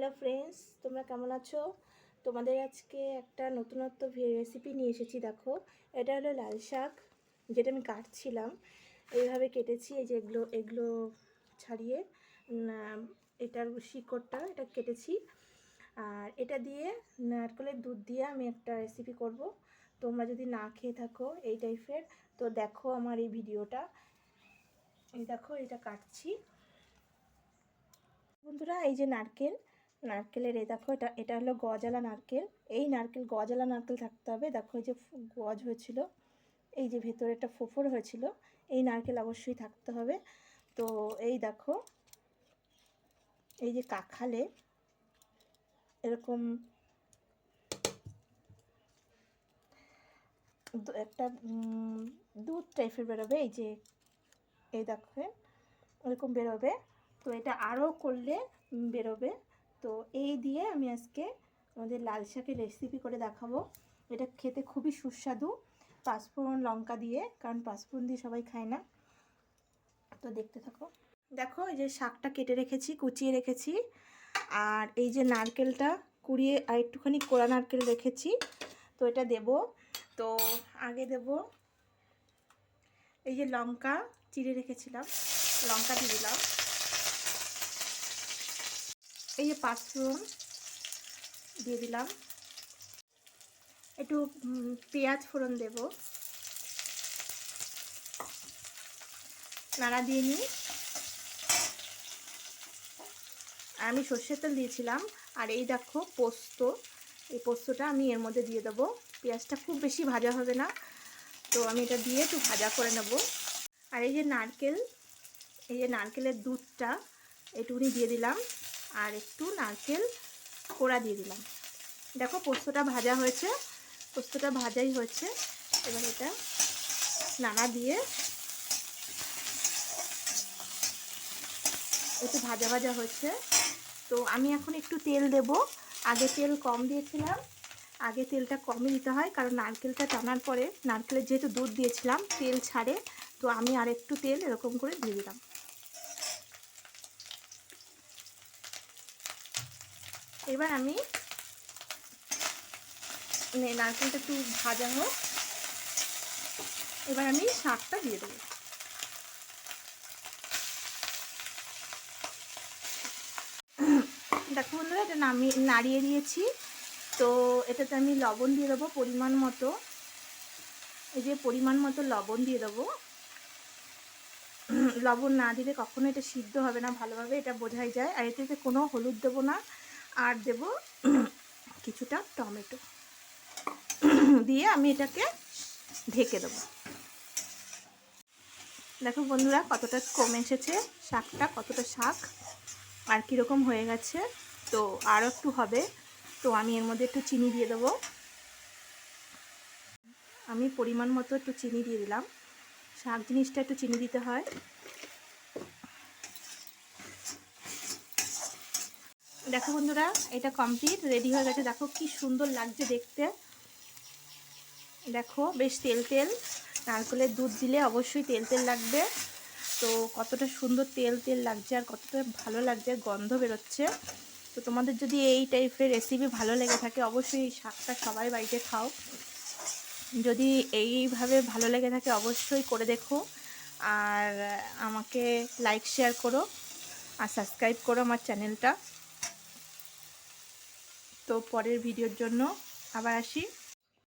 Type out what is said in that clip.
Hello friends, তোমরা কেমন আছো? তোমাদের আজকে একটা নতুনত্ব রেসিপি নিয়ে এসেছি, দেখো। এটা হলো লাল শাক, যেটা আমি কাটছিলাম। এইভাবে কেটেছি, এই যে এগুলো এগুলো ছাড়িয়ে এটার শিকড়টা, এটা কেটেছি। আর এটা দিয়ে নারকেলের দুধ দিয়ে আমি একটা রেসিপি করব। তোমরা যদি না খেয়ে থাকো এই টাইপের, তো দেখো আমার এই ভিডিওটা। এই দেখো, এটা কাটছি। বন্ধুরা, এই যে নারকেল নারকেলের এই দেখো, এটা এটা হলো গজালা নারকেল। এই নারকেল, গজালা নারকেল থাকতে হবে। দেখো এই যে গজ হয়েছিল, এই যে ভেতরে একটা ফোফর হয়েছিল, এই নারকেল অবশ্যই থাকতে হবে। তো এই দেখো, এই যে কাখালে এরকম একটা দুধ টাইপের বেরোবে, এই যে, এই দেখো, এরকম বেরোবে। তো এটা আরও করলে বেরোবে। তো এই দিয়ে আমি আজকে আমাদের লাল শাকের রেসিপি করে দেখাবো। এটা খেতে খুবই সুস্বাদু। পাঁচফোড়ন লঙ্কা দিয়ে, কারণ পাঁচফোড়ন দিয়ে সবাই খায় না। তো দেখতে থাকো। দেখো, এই যে শাকটা কেটে রেখেছি, কুচিয়ে রেখেছি। আর এই যে নারকেলটা কুড়িয়ে আর একটুখানি কোড়া নারকেল রেখেছি, তো এটা দেব। তো আগে দেব এই যে লঙ্কা, চিড়ে রেখেছিলাম। লঙ্কা দিয়ে দিলাম। এই যে পাঁচফোড়ন দিয়ে দিলাম। একটু পেঁয়াজ ফোড়ন দেব। নাড়া দিয়ে নিই। আমি সর্ষের তেল দিয়েছিলাম। আর এই দেখো পোস্ত। এই পোস্তটা আমি এর মধ্যে দিয়ে দেবো। পেঁয়াজটা খুব বেশি ভাজা হবে না। তো আমি এটা দিয়ে একটু ভাজা করে নেব। আর এই যে নারকেল, এই যে নারকেলের দুধটা, এটুকুনি দিয়ে দিলাম। আর একটু নারকেল কোড়া দিয়ে দিলাম। দেখো পোস্তটা ভাজা হয়েছে, পোস্তটা ভাজাই হয়েছে। এবার এটা নাড়া দিয়ে একটু ভাজা ভাজা হচ্ছে তো আমি এখন একটু তেল দেব। আগে তেল কম দিয়েছিলাম, আগে তেলটা কমই দিতে হয়, কারণ নারকেলটা টানার পরে, নারকেলের যেহেতু দুধ দিয়েছিলাম, তেল ছাড়ে, তো আমি আর একটু তেল এরকম করে দিয়ে দিলাম। এবার আমি নারকেলটা একটু ভাজা হোক। এবার আমি শাকটা দিয়ে দেবো। দেখো বন্ধুরা, এটা নামি, নাড়িয়ে দিয়েছি। তো এটাতে আমি লবণ দিয়ে দেবো পরিমাণ মতো। এই যে পরিমাণ মতো লবণ দিয়ে দেবো। লবণ না দিলে কখনো এটা সিদ্ধ হবে না, ভালোভাবে এটা বোঝাই যায়। আর এতে কোনো হলুদ দেবো না। আর দেব কিছুটা টমেটো। দিয়ে আমি এটাকে ঢেকে দেবো। দেখো বন্ধুরা, কতটা কমে এসেছে, শাকটা কতটা শাক, আর কীরকম হয়ে গেছে। তো আরও একটু হবে, তো আমি এর মধ্যে একটু চিনি দিয়ে দেবো। আমি পরিমাণ মতো একটু চিনি দিয়ে দিলাম। শাক জিনিসটা একটু চিনি দিতে হয়। দেখো বন্ধুরা, এটা কমপ্লিট রেডি হয়ে গেছে। দেখো কি সুন্দর লাগছে দেখতে। দেখো, বেশ তেল তেল। নারকেলের দুধ দিলে অবশ্যই তেল তেল লাগবে। তো কতটা সুন্দর তেল তেল লাগছে আর কতটা ভালো লাগছে, গন্ধ বেরোচ্ছে। তো তোমাদের যদি এই টাইপের রেসিপি ভালো লেগে থাকে, অবশ্যই শাকটা সবাই বাড়িতে খাও। যদি এইভাবে ভালো লেগে থাকে, অবশ্যই করে দেখো। আর আমাকে লাইক শেয়ার করো। আর সাবস্ক্রাইব করো আমার চ্যানেলটা তো পরের ভিডিওর জন্য আবার আসি।